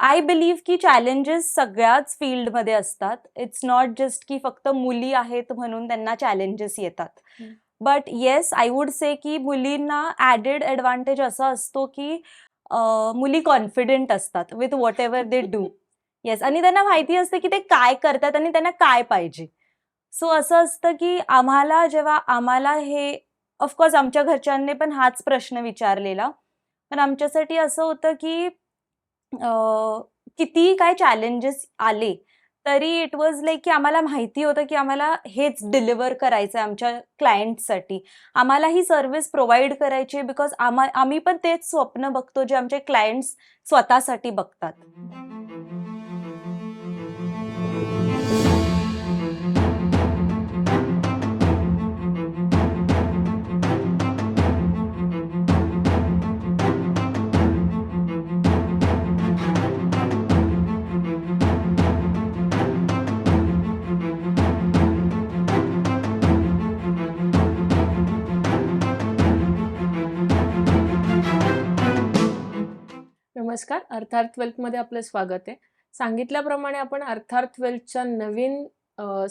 I believe की challenges सगळ्याच फील्डमध्ये असतात. इट्स नॉट जस्ट की फक्त मुली आहेत म्हणून त्यांना चॅलेंजेस येतात. But yes I would say की मुलींना ॲडेड ॲडव्हान्टेज असा असतो की मुली कॉन्फिडेंट असतात with whatever they do yes आणि त्यांना माहिती असते की ते काय करतात आणि त्यांना काय पाहिजे. सो असं असतं की आम्हाला जेव्हा आम्हाला हे ऑफकोर्स आमच्या घरच्यांनी पण हाच प्रश्न विचारलेला. पण आमच्यासाठी असं होतं की कितीही काय चॅलेंजेस आले तरी इट वॉज लाईक की आम्हाला माहिती होतं की आम्हाला हेच डिलिव्हर करायचं आहे आमच्या क्लायंटसाठी आम्हाला ही सर्व्हिस प्रोव्हाइड करायची आहे बिकॉज आम्हा आम्ही पण तेच स्वप्न बघतो जे आमचे क्लायंट्स स्वतःसाठी बघतात. नमस्कार. अर्थार्थ वेल्थमध्ये आपलं स्वागत आहे. सांगितल्याप्रमाणे आपण अर्थार्थ वेल्थच्या नवीन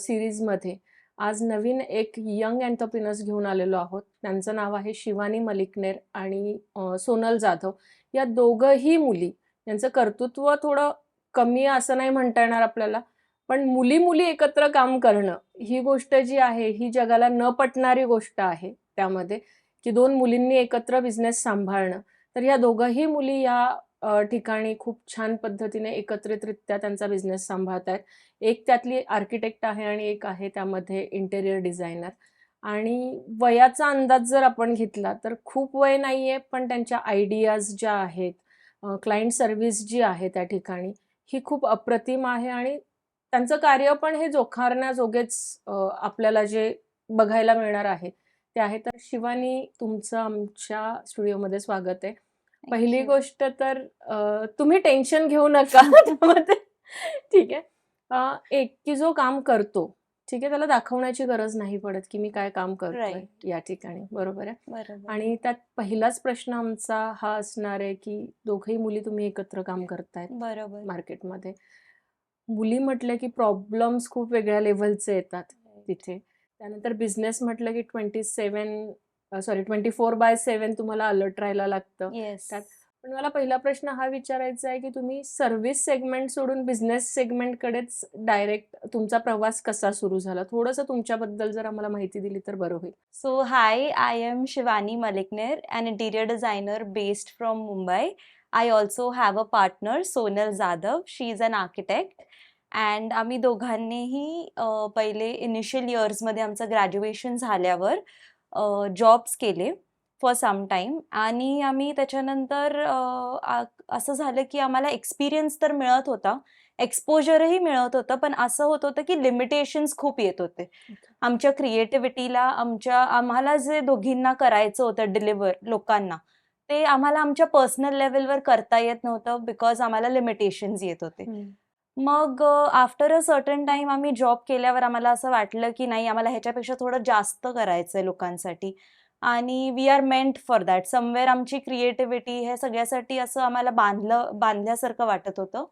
सिरीजमध्ये आज नवीन एक यंग एंटरप्रिनर्स घेऊन आलेलो आहोत. त्यांचं नाव आहे शिवानी मलिकनेर आणि सोनल जाधव. या दोघंही मुली यांचं कर्तृत्व थोडं कमी आहे असं नाही म्हणता येणार आपल्याला पण मुली मुली एकत्र काम करणं ही गोष्ट जी आहे ही जगाला न पटणारी गोष्ट आहे त्यामध्ये की दोन मुलींनी एकत्र बिझनेस सांभाळणं. तर या दोघंही मुली या ठिकाणी खूप छान पद्धतीने एकत्रितरित्या त्यांचा बिझनेस सांभाळत आहेत. एक त्यातली आर्किटेक्ट आहे आणि एक आहे त्यामध्ये इंटेरियर डिझायनर आणि वयाचा अंदाज जर आपण घेतला तर खूप वय नाही आहे पण त्यांच्या आयडियाज ज्या आहेत क्लायंट सर्व्हिस जी आहे त्या ठिकाणी ही खूप अप्रतिम आहे आणि त्यांचं कार्य पण हे जोखारण्याजोगेच आपल्याला जे बघायला मिळणार आहे ते आहे. तर शिवानी तुमचं आमच्या स्टुडिओमध्ये स्वागत आहे. पहिली गोष्ट तर तुम्ही टेन्शन घेऊ नका. ठीक आहे. एक की जो काम करतो ठीक आहे त्याला दाखवण्याची गरज नाही पडत की मी काय काम करतोय. या ठिकाणी. बरोबर आहे? बरोबर. आणि त्यात पहिलाच प्रश्न आमचा हा असणार आहे की दोघही मुली तुम्ही एकत्र काम करतायत बरोबर. मार्केटमध्ये. मुली म्हटलं की प्रॉब्लेम्स खूप वेगळ्या लेवलचे येतात तिथे. त्यानंतर बिझनेस म्हटलं की twenty seven sorry twenty four by seven तुम्हाला अलर्ट राहायला लागतं त्यात पण मला पहिला प्रश्न हा विचारायचा आहे की तुम्ही सर्व्हिस सेगमेंट सोडून बिझनेस सेगमेंटकडेच डायरेक्ट तुमचा प्रवास कसा सुरू झाला थोडंसं तुमच्याबद्दल जर आम्हाला माहिती दिली तर बरं होईल So, hi, I am Shivani Malikner, an interior designer based from Mumbai. I also have a partner, Sonal Zadav. She is an architect. And आम्ही दोघांनीही अ, पहिले इनिशियल इयर्समध्ये आमचं ग्रॅज्युएशन झाल्यावर जॉब्स केले फॉर सम टाईम आणि आम्ही त्याच्यानंतर असं झालं की आम्हाला एक्सपिरियन्स तर मिळत होता एक्सपोजरही मिळत होतं पण असं होत होतं की लिमिटेशन्स खूप येत होते. आमच्या क्रिएटिव्हिटीला आमच्या आम्हाला जे दोघींना करायचं होतं डिलिव्हर लोकांना ते आम्हाला आमच्या पर्सनल लेवलवर करता येत नव्हतं बिकॉज आम्हाला लिमिटेशन्स येत होते. मग आफ्टर अ सर्टन टाइम आम्ही जॉब केल्यावर आम्हाला असं वाटलं की नाही आम्हाला ह्याच्यापेक्षा थोडं जास्त करायचं आहे लोकांसाठी. आणि we are meant for that somewhere आमची क्रिएटिव्हिटी हे सगळ्यासाठी असं आम्हाला बांधलं बांधल्यासारखं वाटत होतं.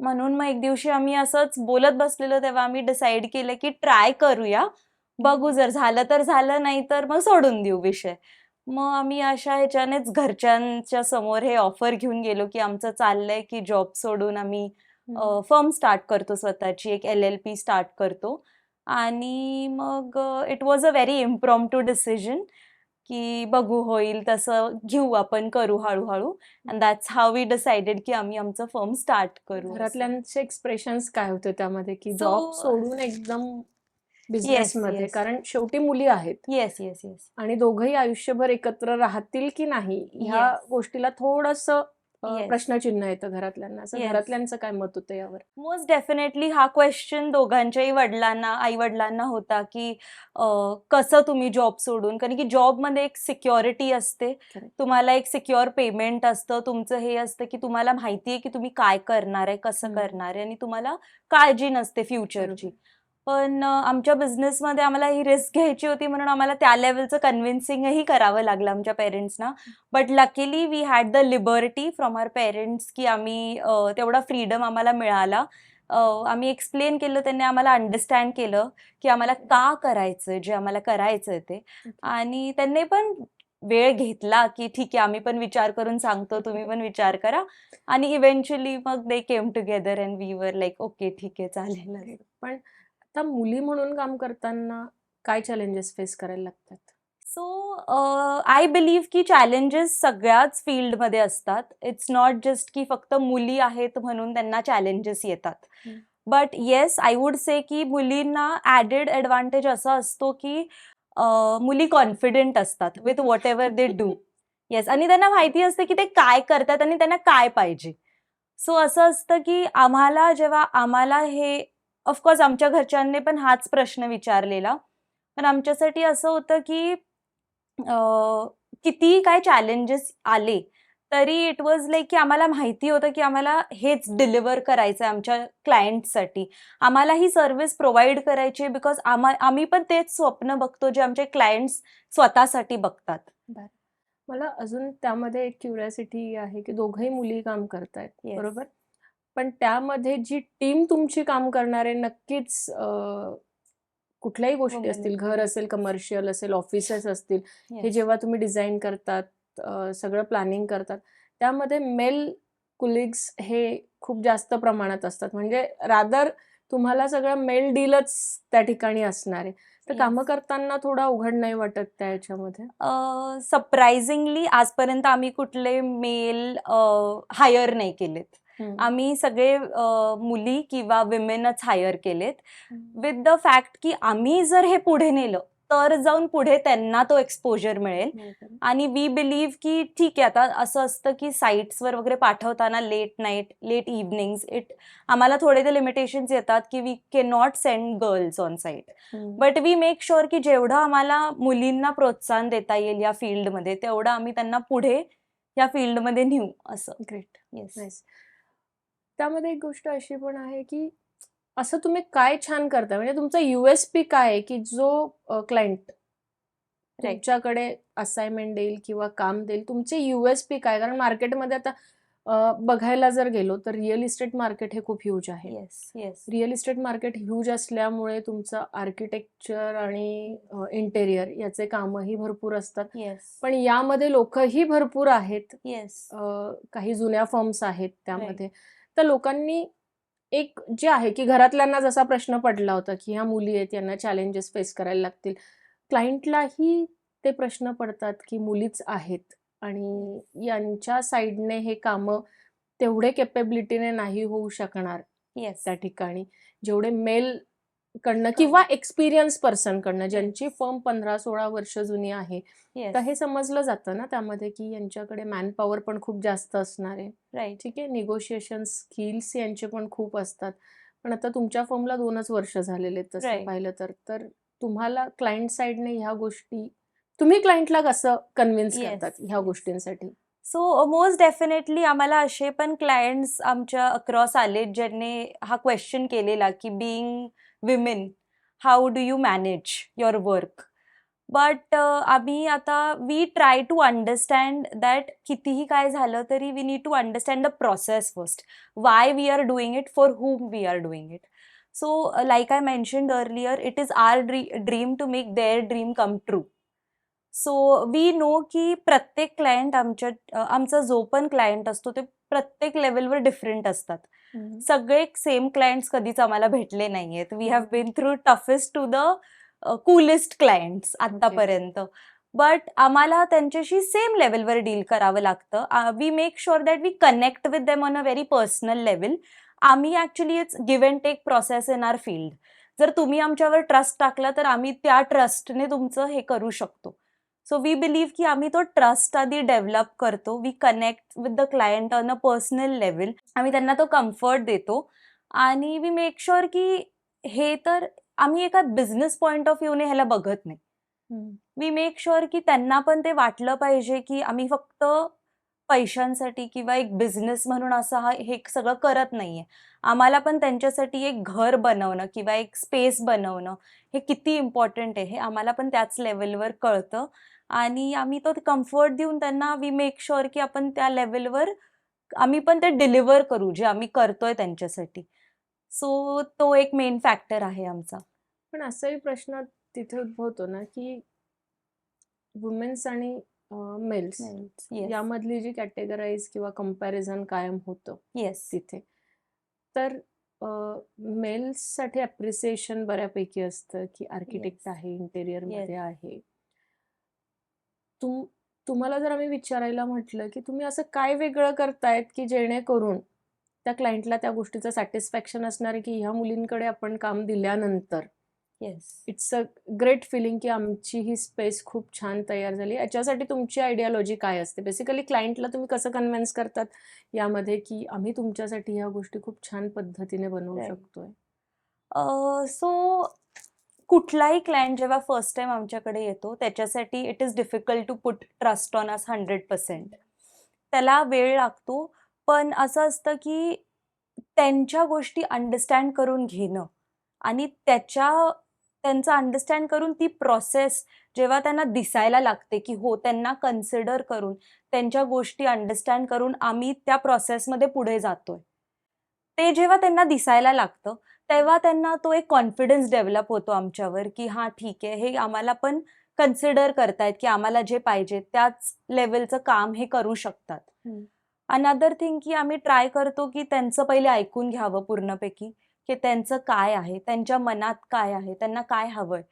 म्हणून मग एक दिवशी आम्ही असंच बोलत बसलेलो तेव्हा आम्ही डिसाईड केलं की ट्राय करूया. बघू जर झालं तर झालं नाही तर मग सोडून देऊ विषय. मग आम्ही अशा ह्याच्यानेच घरच्यांच्या समोर हे ऑफर घेऊन गेलो की आमचं चाललंय की जॉब सोडून आम्ही फर्म स्टार्ट करतो स्वतःची एक एल एल पी स्टार्ट करतो. आणि मग it was a very impromptu decision की बघू होईल तसं घेऊ आपण करू हळूहळू. And that's how we decided की आम्ही आमचं फर्म स्टार्ट करू. घरातल्यांचे एक्सप्रेशन्स काय होते त्यामध्ये? की जॉब सोडून एकदम बिझनेस मध्ये. कारण शेवटी मुली आहेत. येस येस येस आणि दोघंही आयुष्यभर एकत्र राहतील की नाही ह्या. गोष्टीला थोडस Yes. प्रश्नचिन्ह येतं घरातल्यांना असं Yes. घरातल्यांचं काय मत होतं यावर मोस्ट डेफिनेटली हा क्वेश्चन दोघांच्याही वडिलांना आई वडिलांना होता की अं, कसं तुम्ही जॉब सोडून कारण की जॉबमध्ये एक सिक्युरिटी असते Correct. तुम्हाला एक सिक्युअर पेमेंट असतं तुमचं हे असतं की तुम्हाला माहिती आहे की तुम्ही काय करणार आहे कसं हम्म. करणार आहे आणि तुम्हाला काळजी नसते फ्युचरची पण आमच्या बिझनेसमध्ये आम्हाला ही रिस्क घ्यायची होती म्हणून आम्हाला त्या लेवलचं कन्व्हिन्सिंगही करावं लागलं आमच्या पेरेंट्सना but luckily we had the liberty from our parents की आम्ही तेवढा फ्रीडम आम्हाला मिळाला. आम्ही एक्सप्लेन केलं त्यांनी आम्हाला अंडरस्टँड केलं की आम्हाला का करायचं जे आम्हाला करायचं ते. आणि त्यांनी पण वेळ घेतला की ठीक आहे आम्ही पण विचार करून सांगतो तुम्ही पण विचार करा. आणि इव्हेंच्युअली मग they came together and we were like okay ठीक आहे चालेल. पण आता मुली म्हणून काम करताना काय चॅलेंजेस फेस करायला लागतात? सो आय बिलीव्ह की चॅलेंजेस सगळ्याच फील्डमध्ये असतात. इट्स नॉट जस्ट की फक्त मुली आहेत म्हणून त्यांना चॅलेंजेस येतात. But yes I would say की मुलींना ॲडेड ॲडव्हान्टेज असा असतो की मुली कॉन्फिडेंट असतात with whatever they do yes आणि त्यांना माहिती असते की ते काय करतात आणि त्यांना काय पाहिजे. सो असं असतं की आम्हाला जेव्हा आम्हाला हे ऑफकोर्स आमच्या घरच्यांनी पण हाच प्रश्न विचारलेला. पण आमच्यासाठी असं होतं की कितीही काय चॅलेंजेस आले तरी इट वॉज लाईक की आम्हाला माहिती होतं की आम्हाला हेच डिलिव्हर करायचं आहे आमच्या क्लायंटसाठी आम्हाला ही सर्व्हिस प्रोव्हाइड करायची आहे बिकॉज आम्हा आम्ही पण तेच स्वप्न बघतो जे आमचे क्लायंट्स स्वतःसाठी बघतात. मला अजून त्यामध्ये एक क्युरियासिटी आहे की दोघंही मुली काम करतायत Yes. बरोबर? पण त्यामध्ये जी टीम तुमची काम करणारे नक्कीच अं, कुठल्याही गोष्टी Women असतील. घर असेल कमर्शियल असेल ऑफिसेस असतील हे. जेव्हा तुम्ही डिझाईन करतात सगळं प्लॅनिंग करतात त्यामध्ये मेल कुलिग्स हे खूप जास्त प्रमाणात असतात म्हणजे रादर तुम्हाला सगळं मेल डीलच त्या ठिकाणी असणार आहे तर कामं. करताना थोडा अवघड नाही वाटत त्या याच्यामध्ये सरप्राइझिंगली आजपर्यंत आम्ही कुठले मेल हायर नाही केलेत. आम्ही सगळे मुली किंवा विमेनच हायर केलेत. विथ द फॅक्ट की आम्ही जर हे पुढे नेलं तर जाऊन पुढे त्यांना तो एक्सपोजर मिळेल. आणि वी बिलीव्ह की ठीक आहे आता असं असतं की साईट्सवर वगैरे पाठवताना late night late evenings it आम्हाला थोडे ते लिमिटेशन्स येतात की we can not send girls on site. But we make sure की जेवढं आम्हाला मुलींना प्रोत्साहन देता येईल या फील्डमध्ये तेवढं आम्ही त्यांना पुढे या फील्डमध्ये नेऊ असं. ग्रेट येस त्यामध्ये एक गोष्ट अशी पण आहे की असं तुम्ही काय छान करता म्हणजे तुमचा युएसपी काय आहे की जो क्लायंट तुमच्याकडे असाइनमेंट देईल किंवा काम देईल तुमचे युएसपी काय? कारण मार्केटमध्ये आता बघायला जर गेलो तर रिअल इस्टेट मार्केट हे खूप ह्यूज आहे. Yes yes real estate market huge असल्यामुळे तुमचं आर्किटेक्चर आणि इंटेरियर याचे कामही भरपूर असतात. येस पण यामध्ये लोकही भरपूर आहेत. काही जुन्या फर्म्स आहेत त्यामध्ये. तर लोकांनी एक जे आहे की घरातल्यांना जसा प्रश्न पडला होता की ह्या मुली आहेत यांना चॅलेंजेस फेस करायला लागतील. क्लायंटलाही ते प्रश्न पडतात की मुलीच आहेत आणि यांच्या साईडने हे कामं तेवढे कॅपेबिलिटीने नाही होऊ शकणार येस त्या ठिकाणी. जेवढे मेल कडनं किंवा एक्सपिरियन्स पर्सन कडनं ज्यांची फर्म पंधरा सोळा वर्ष जुनी आहे तर हे समजलं जातं ना त्यामध्ये की यांच्याकडे मॅन पॉवर पण खूप जास्त असणार आहे. राईट ठीक आहे निगोशिएशन स्किल्स यांचे पण खूप असतात. पण आता तुमच्या फर्मला दोनच वर्ष झालेले तसं. पाहिलं तर तर तुम्हाला क्लायंट साईडने ह्या गोष्टी तुम्ही क्लायंटला कसं कन्व्हिन्स करतात ह्या. गोष्टींसाठी? सो मोस्ट डेफिनेटली आम्हाला असे पण क्लायंट्स आमच्या अक्रॉस आले ज्यांनी हा क्वेश्चन केलेला की being women how do you manage your work but आम्ही आता we try to understand that कितीही काय झालं तरी we need to understand the process first why we are doing it for whom we are doing it so like I mentioned earlier it is our dre dream to make their dream come true so we know की प्रत्येक client आमच्या आमचा जो पण client असतो ते प्रत्येक लेवलवर डिफरंट असतात. सगळे सेम क्लायंट्स कधीच आम्हाला भेटले नाही आहेत we have been through toughest to the coolest clients आतापर्यंत. बट आम्हाला त्यांच्याशी सेम लेवलवर डील करावं लागतं. We make sure that we connect with them on a very personal level आम्ही actually it's give and take process in our field जर तुम्ही आमच्यावर ट्रस्ट टाकला तर आम्ही त्या ट्रस्टने तुमचं हे करू शकतो. सो वी बिलीव्ह की आम्ही तो ट्रस्ट आधी डेव्हलप करतो. We connect with the client on a personal level आम्ही त्यांना तो कम्फर्ट देतो. आणि वी मेक शुअर की हे तर आम्ही एका बिझनेस पॉईंट ऑफ व्ह्यूने ह्याला बघत नाही. वी मेक शुअर की त्यांना पण ते वाटलं पाहिजे की आम्ही फक्त पैशांसाठी किंवा एक बिझनेस म्हणून असं हा हे सगळं करत नाहीये. आम्हाला पण त्यांच्यासाठी एक घर बनवणं किंवा एक स्पेस बनवणं हे किती इम्पॉर्टंट आहे हे आम्हाला पण त्याच लेवलवर कळतं. आणि आम्ही तो कम्फर्ट देऊन त्यांना वी मेक शुअर की आपण त्या लेवलवर आम्ही पण ते डिलिव्हर करू जे आम्ही करतोय त्यांच्यासाठी. सो तो एक मेन फॅक्टर आहे आमचा. पण असाही प्रश्न तिथे उद्भवतो ना की वुमेन्स आणि मेल्स यामधली जी कॅटेगराईज किंवा कंपॅरिझन कायम होतं येस तिथे. तर मेल्ससाठी अप्रिसिएशन बऱ्यापैकी असतं की आर्किटेक्ट Yes. आहे इंटेरियर Yes. मध्ये आहे. तुम तुम्हाला जर आम्ही विचारायला म्हटलं की तुम्ही असं काय वेगळं करतायत की जेणेकरून त्या क्लायंटला त्या गोष्टीचं सॅटिस्फॅक्शन असणार की ह्या मुलींकडे आपण काम दिल्यानंतर? Yes it's a great feeling की आमची ही स्पेस खूप छान तयार झाली. याच्यासाठी तुमची आयडियालॉजी काय असते? बेसिकली क्लायंटला तुम्ही कसं कन्व्हिन्स करतात यामध्ये की आम्ही तुमच्यासाठी ह्या गोष्टी खूप छान पद्धतीने बनवू. शकतोय? सो कुठलाही क्लायंट जेव्हा फर्स्ट टाइम आमच्याकडे येतो त्याच्यासाठी it is difficult to put trust on us hundred percent त्याला वेळ लागतो पण असं असतं की त्यांच्या गोष्टी अंडरस्टँड करून घेणं आणि त्याच्या त्यांचं अंडरस्टँड करून ती प्रोसेस जेव्हा त्यांना दिसायला लागते की हो त्यांना कन्सिडर करून त्यांच्या गोष्टी अंडरस्टँड करून आम्ही त्या प्रोसेसमध्ये पुढे जातोय. ते जेव्हा त्यांना दिसायला लागतं तेव्हा त्यांना तो एक कॉन्फिडन्स डेव्हलप होतो आमच्यावर की हां ठीक आहे हे आम्हाला पण कन्सिडर करतायत की आम्हाला जे पाहिजे त्याच लेवलचं काम हे करू शकतात. अनदर थिंग की आम्ही ट्राय करतो की त्यांचं पहिले ऐकून घ्यावं पूर्णपैकी की त्यांचं काय आहे त्यांच्या मनात काय आहे त्यांना काय हवंय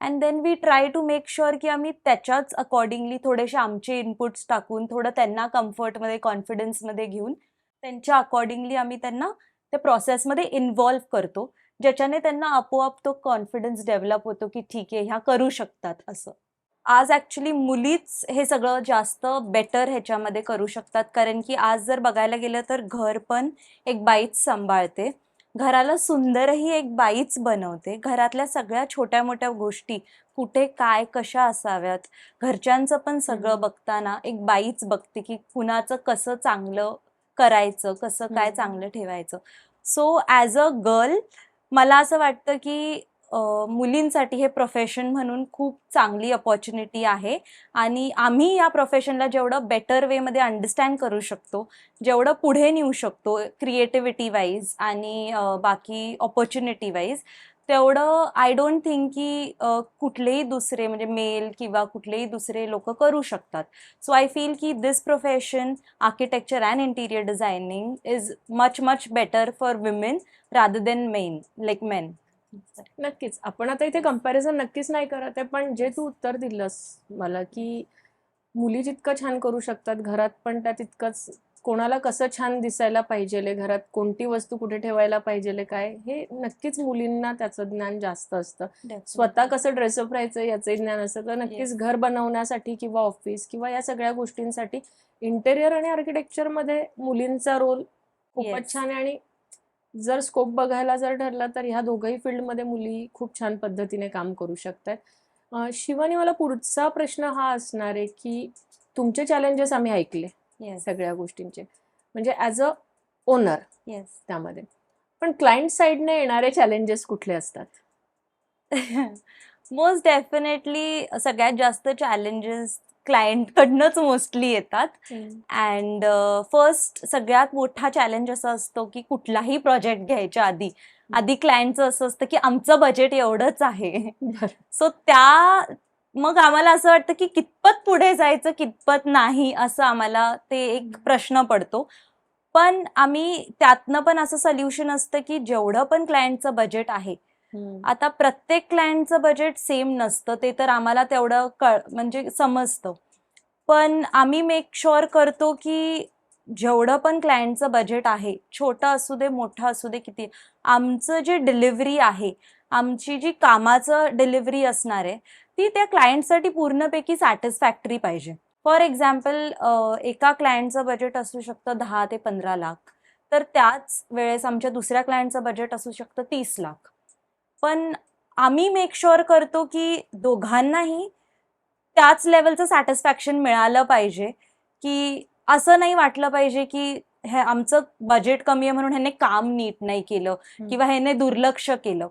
and then we try to make sure की आम्ही त्याच्याच अकॉर्डिंगली थोडेसे आमचे इनपुट्स टाकून थोडं त्यांना कम्फर्टमध्ये कॉन्फिडन्समध्ये घेऊन त्यांच्या अकॉर्डिंगली आम्ही त्यांना त्या प्रोसेसमध्ये इन्व्हॉल्व करतो ज्याच्याने त्यांना आपोआप तो कॉन्फिडन्स डेव्हलप होतो की ठीक आहे ह्या करू शकतात असं. आज ॲक्च्युली मुलीच हे सगळं जास्त बेटर ह्याच्यामध्ये करू शकतात. कारण की आज जर बघायला गेलं तर घर पण एक बाईच सांभाळते. घराला सुंदरही एक बाईच बनवते. घरातल्या सगळ्या छोट्या मोठ्या गोष्टी कुठे काय कशा असाव्यात घरच्यांचं पण सगळं. बघताना एक बाईच बघते की कुणाचं कसं चांगलं करायचं कसं काय. चांगलं ठेवायचं सो ॲज अ गर्ल मला असं वाटतं की मुलींसाठी हे प्रोफेशन म्हणून खूप चांगली अपॉर्च्युनिटी आहे आणि आम्ही या प्रोफेशनला जेवढं बेटर वेमध्ये अंडरस्टँड करू शकतो जेवढं पुढे नेऊ शकतो क्रिएटिव्हिटी वाईज आणि बाकी ऑपॉर्च्युनिटी वाईज तेवढं आय डोंट थिंक की कुठलेही दुसरे म्हणजे मेल किंवा कुठलेही दुसरे लोक करू शकतात. सो आय फील की this profession architecture and interior designing is much much better for women rather than men like men नक्कीच. आपण आता इथे कंपॅरिझन नक्कीच नाही करत आहे पण जे तू उत्तर दिलंस मला की मुली जितकं छान करू शकतात घरात पण त्या तितकंच कोणाला कसं छान दिसायला पाहिजे घरात कोणती वस्तू कुठे ठेवायला पाहिजे काय हे नक्कीच मुलींना त्याचं ज्ञान जास्त असतं. स्वतः कसं ड्रेसअप राहायचं याचं ज्ञान असतं. तर नक्कीच. घर बनवण्यासाठी किंवा ऑफिस किंवा या सगळ्या गोष्टींसाठी इंटेरियर आणि आर्किटेक्चरमध्ये मुलींचा रोल खूपच. छान आहे. आणि जर स्कोप बघायला जर ठरला तर ह्या दोघही फील्डमध्ये मुली खूप छान पद्धतीने काम करू शकतात शिवानी मला पुढचा प्रश्न हा असणार आहे की तुमचे चॅलेंजेस आम्ही ऐकले. येस सगळ्या गोष्टींचे. म्हणजे ॲज अ ओनर येस त्यामध्ये. पण क्लायंट साईडने येणारे चॅलेंजेस कुठले असतात? मोस्ट डेफिनेटली सगळ्यात जास्त चॅलेंजेस क्लायंटकडनंच मोस्टली येतात. अँड फर्स्ट सगळ्यात मोठा चॅलेंज असा असतो की कुठलाही प्रोजेक्ट घ्यायच्या आधी आधी क्लायंटचं असं असतं की आमचं बजेट एवढंच आहे. सो त्या मग आम्हाला असं वाटतं की कितपत पुढे जायचं कितपत नाही असं आम्हाला ते एक प्रश्न पडतो. पण आम्ही त्यातनं पण असं सोल्युशन असतं की जेवढं पण क्लायंटचं बजेट आहे. आता प्रत्येक क्लायंटचं बजेट सेम नसतं ते तर आम्हाला तेवढं कळ म्हणजे समजतं. पण आम्ही मेक शुअर करतो की जेवढं पण क्लायंटचं बजेट आहे छोटं असू दे मोठं असू दे किती आमचं जे डिलिव्हरी आहे आमची जी कामाचं डिलिव्हरी असणार आहे ती त्या क्लायंटसाठी पूर्णपैकी सॅटिस्फॅक्टरी पाहिजे. फॉर एक्झाम्पल एका क्लायंटचं बजेट असू शकतं दहा ते पंधरा लाख. तर त्याच वेळेस आमच्या दुसऱ्या क्लायंटचं बजेट असू शकतं तीस लाख. पण आम्ही मेक शुअर करतो की दोघांनाही त्याच लेवलचं सॅटिस्फॅक्शन मिळालं पाहिजे. की असं नाही वाटलं पाहिजे की हे आमचं बजेट कमी आहे म्हणून ह्याने काम नीट नाही केलं. किंवा ह्याने दुर्लक्ष केलं.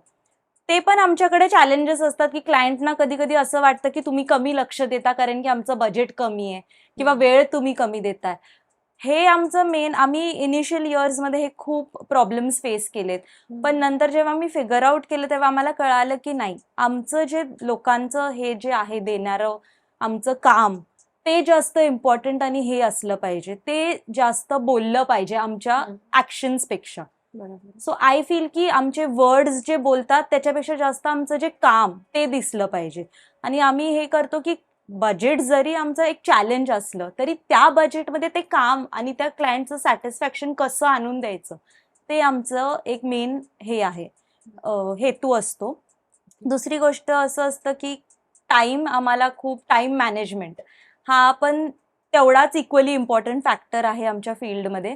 ते पण आमच्याकडे चॅलेंजेस असतात की क्लायंटना कधी कधी असं वाटतं की तुम्ही कमी लक्ष देता कारण की आमचं बजेट कमी आहे किंवा. वेळ तुम्ही कमी देताय. हे आमचं मेन आम्ही इनिशियल इयर्समध्ये हे खूप प्रॉब्लेम्स फेस केलेत. पण नंतर जेव्हा मी फिगर आउट केलं तेव्हा आम्हाला कळालं की नाही आमचं जे लोकांचं हे जे आहे देणारं आमचं काम ते जास्त इम्पॉर्टंट आणि हे असलं पाहिजे. ते जास्त बोललं पाहिजे आमच्या हम्म. सो आय फील की आमचे वर्ड्स जे बोलतात त्याच्यापेक्षा जास्त आमचं जे काम ते दिसलं पाहिजे. आणि आम्ही हे करतो की बजेट जरी आमचं एक चॅलेंज असलं तरी त्या बजेटमध्ये ते काम आणि त्या क्लायंटचं सॅटिस्फॅक्शन कसं आणून द्यायचं ते आमचं एक मेन हे आहे. हेतू असतो. दुसरी गोष्ट असं असतं की टाईम आम्हाला खूप टाईम मॅनेजमेंट हा पण तेवढाच इक्वली इम्पॉर्टंट फॅक्टर आहे आमच्या फील्डमध्ये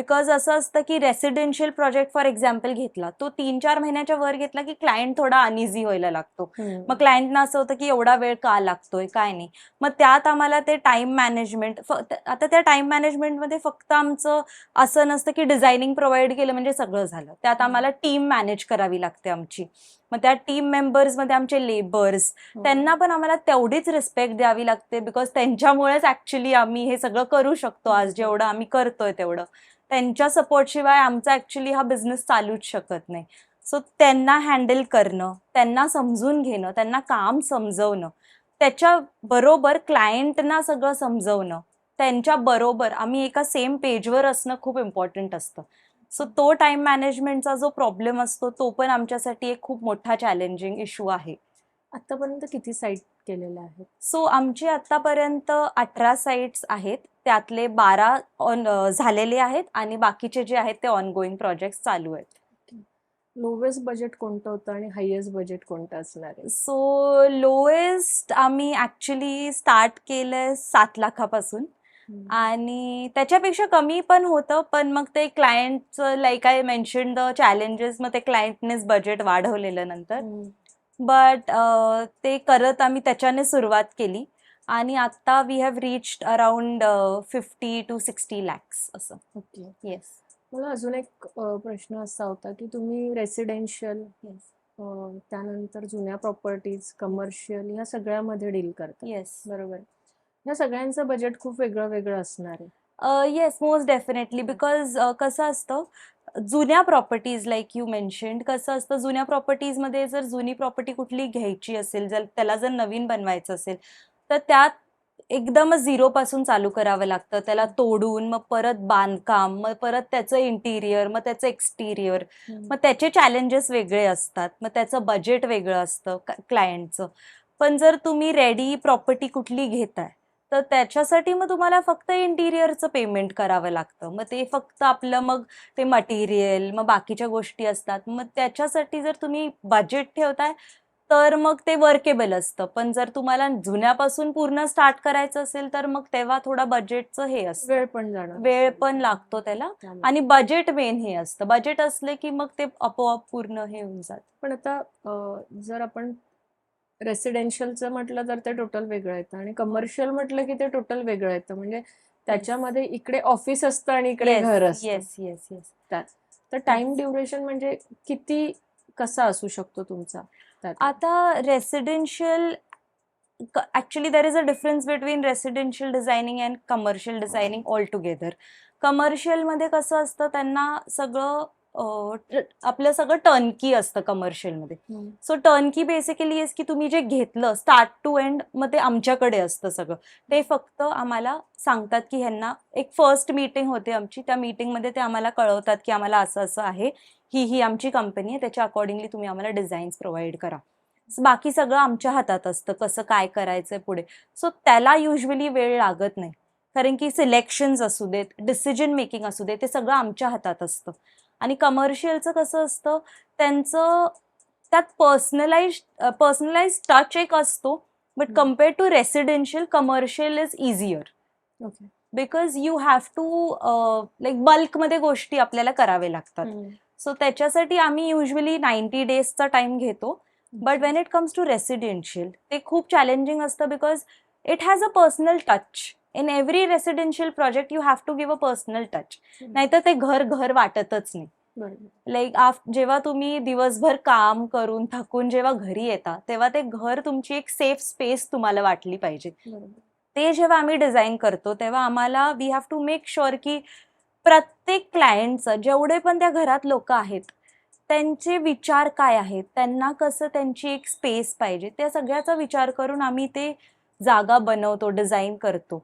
बिकॉज असं असतं की रेसिडेन्शियल प्रोजेक्ट फॉर एक्झाम्पल घेतला तो तीन चार महिन्याच्या वर घेतला की क्लायंट थोडा अनइझी व्हायला लागतो. मग क्लायंटना असं होतं की एवढा वेळ का लागतोय काय नाही मग त्यात आम्हाला ते टाइम मॅनेजमेंट आता त्या टाइम मॅनेजमेंटमध्ये फक्त आमचं असं नसतं की डिझायनिंग प्रोव्हाइड केलं म्हणजे सगळं झालं त्यात. आम्हाला टीम मॅनेज करावी लागते आमची मग त्या टीम मेंबर्समध्ये आमचे लेबर्स हो. त्यांना पण आम्हाला तेवढीच रिस्पेक्ट द्यावी लागते बिकॉज त्यांच्यामुळेच ऍक्च्युली आम्ही हे सगळं करू शकतो आज. जेवढं आम्ही करतोय तेवढं त्यांच्या सपोर्टशिवाय आमचा ॲक्च्युली हा बिझनेस चालूच शकत नाही. सो त्यांना हँडल करणं त्यांना समजून घेणं त्यांना काम समजवणं त्याच्या बरोबर क्लायंटना सगळं समजवणं त्यांच्या बरोबर आम्ही एका सेम पेजवर असणं खूप इम्पॉर्टंट असतं. सो तो टाइम मॅनेजमेंटचा जो प्रॉब्लेम असतो तो पण आमच्यासाठी एक खूप मोठा चॅलेंजिंग इश्यू आहे. आतापर्यंत किती साईट केलेल्या आहेत. सो आमचे आतापर्यंत अठरा साईट्स आहेत. त्यातले बारा ऑन झालेले आहेत आणि बाकीचे जे आहेत ते ऑनगोईंग प्रोजेक्ट चालू आहेत. लोवेस्ट बजेट कोणतं होतं आणि हायेस्ट बजेट कोणतं असणार आहे? सो लोएस्ट आम्ही ॲक्च्युली स्टार्ट केलं सात लाखापासून. आणि त्याच्यापेक्षा कमी पण होतं पण मग ते क्लायंटचं like I mention the challenges मग ते क्लायंटनेच बजेट वाढवलेलं नंतर. बट ते करत आम्ही त्याच्याने सुरुवात केली. आणि आता we have reached around fifty to sixty lakhs असं. ओके येस मला अजून एक प्रश्न असा होता की तुम्ही रेसिडेन्शियल येस त्यानंतर जुन्या प्रॉपर्टीज कमर्शियल ह्या सगळ्यामध्ये डील करता. येस बरोबर. ह्या सगळ्यांचं बजेट खूप वेगळं वेगळं असणार आहे. येस मोस्ट डेफिनेटली बिकॉज कसं असतं जुन्या प्रॉपर्टीज लाईक यू मेन्शन्ड कसं असतं जुन्या प्रॉपर्टीजमध्ये जर जुनी प्रॉपर्टी कुठली घ्यायची असेल जर त्याला जर नवीन बनवायचं असेल तर त्यात एकदमच झिरोपासून चालू करावं लागतं. त्याला तोडून मग परत बांधकाम मग परत त्याचं इंटिरियर मग त्याचं एक्सटिरियर मग त्याचे चॅलेंजेस वेगळे असतात. मग त्याचं बजेट वेगळं असतं क्लायंटचं पण जर तुम्ही रेडी प्रॉपर्टी कुठली घेताय तर त्याच्यासाठी मग तुम्हाला फक्त इंटिरियरचं पेमेंट करावं लागतं. मग ते फक्त आपलं मग ते मटेरियल मग बाकीच्या गोष्टी असतात. मग त्याच्यासाठी जर तुम्ही बजेट ठेवताय तर मग ते वर्केबल असतं. पण जर तुम्हाला जुन्यापासून पूर्ण स्टार्ट करायचं असेल तर मग तेव्हा थोडा बजेटचं हे असतं. वेळ पण जाणार वेळ. पण लागतो त्याला. आणि बजेट मेन हे असतं. बजेट असले की मग ते आपोआप पूर्ण हे होऊन जात. पण आता जर आपण रेसिडेन्शियलचं म्हटलं तर ते टोटल वेगळं येतं. आणि कमर्शियल म्हटलं की ते टोटल वेगळं येतं. म्हणजे त्याच्यामध्ये इकडे ऑफिस असतं आणि इकडे घर असतं. येस येस येस तर टाइम ड्युरेशन म्हणजे किती कसा असू शकतो तुमचा? आता residential actually there is a difference between residential designing and commercial designing all together कमर्शियलमध्ये कसं असतं त्यांना सगळं आपलं सगळं टर्नकी असतं कमर्शियलमध्ये हम्म. सो टर्नकी बेसिकली की तुम्ही जे घेतलं स्टार्ट टू एंड मग ते आमच्याकडे असतं सगळं. ते फक्त आम्हाला सांगतात की ह्यांना एक फर्स्ट मीटिंग होते आमची. त्या मीटिंगमध्ये ते आम्हाला कळवतात की आम्हाला असं असं आहे. ही ही आमची कंपनी आहे. त्याच्या अकॉर्डिंगली तुम्ही आम्हाला डिझाईन्स प्रोव्हाइड करा. बाकी सगळं आमच्या हातात असतं. कसं काय करायचंय पुढे. सो त्याला युजली वेळ लागत नाही. कारण की सिलेक्शन्स असू देत डिसिजन मेकिंग असू दे ते सगळं आमच्या हातात असतं. आणि कमर्शियलचं कसं असतं त्यांचं त्यात पर्सनलाइज पर्सनलाइज टच एक असतो but. Compare to residential commercial is easier okay because you have to like बल्कमध्ये गोष्टी आपल्याला करावे लागतात. सो त्याच्यासाठी आम्ही युजली नाईन्टी डेजचा टाइम घेतो. But when it comes to residential ते खूप चॅलेंजिंग असतं because it has a personal touch in every residential project you have to give a personal touch नाहीतर ते घर घर वाटतच नाही. लाईक जेव्हा तुम्ही दिवसभर काम करून थकून जेव्हा घरी येता तेव्हा ते घर तुमची एक सेफ स्पेस तुम्हाला वाटली पाहिजे. ते जेव्हा आम्ही डिझाईन करतो तेव्हा आम्हाला we have to make sure की प्रत्येक क्लायंटचं जेवढे पण त्या घरात लोक आहेत त्यांचे विचार काय आहेत त्यांना कसं त्यांची एक स्पेस पाहिजे त्या सगळ्याचा विचार करून आम्ही ते जागा बनवतो डिझाईन करतो.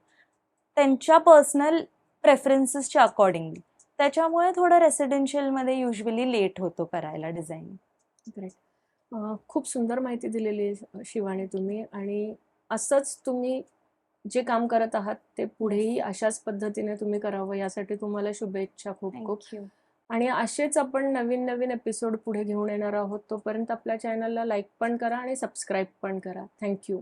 त्यांच्या पर्सनल प्रेफरन्सेसच्या अकॉर्डिंगली त्याच्यामुळे थोडं रेसिडेन्शियलमध्ये युजली लेट होतो करायला डिझाईन खूप सुंदर माहिती दिलेली शिवानी तुम्ही आणि असंच तुम्ही जे काम करत आहात ते पुढेही अशाच पद्धतीने तुम्ही करावं यासाठी तुम्हाला शुभेच्छा खूप खूप. आणि असेच आपण नवीन नवीन एपिसोड पुढे घेऊन येणार आहोत तोपर्यंत आपल्या चॅनलला लाईक पण करा आणि सबस्क्राईब पण करा. थँक्यू